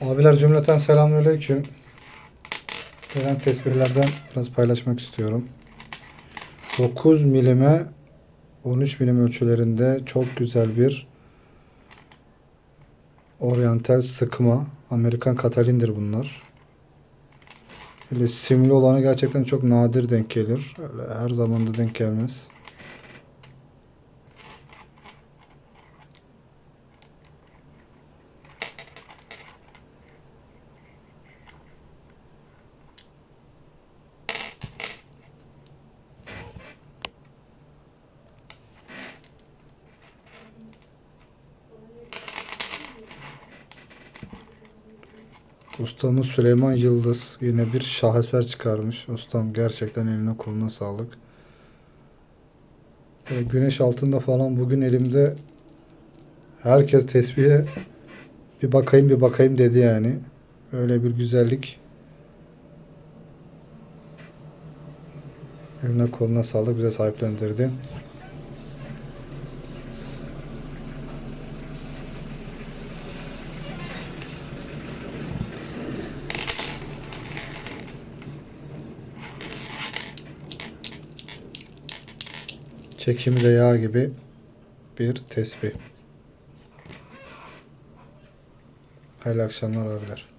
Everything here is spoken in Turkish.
Abiler cümleten selamünaleyküm. Gelen tesbihlerden biraz paylaşmak istiyorum. 9 milime 13 milim ölçülerinde çok güzel bir oryantal sıkma. Amerikan Katalin'dir bunlar. Böyle simli olanı gerçekten çok nadir denk gelir. Öyle her zaman da denk gelmez. Ustamız Süleyman Yıldız yine bir şaheser çıkarmış. Ustam gerçekten eline koluna sağlık. E, güneş altında falan bugün elimde herkes tesbihe bir bakayım bir bakayım dedi yani. Öyle bir güzellik. Eline koluna sağlık bize sahiplendirdi. Çekimi de yağ gibi bir tesbih. Hayırlı akşamlar abiler.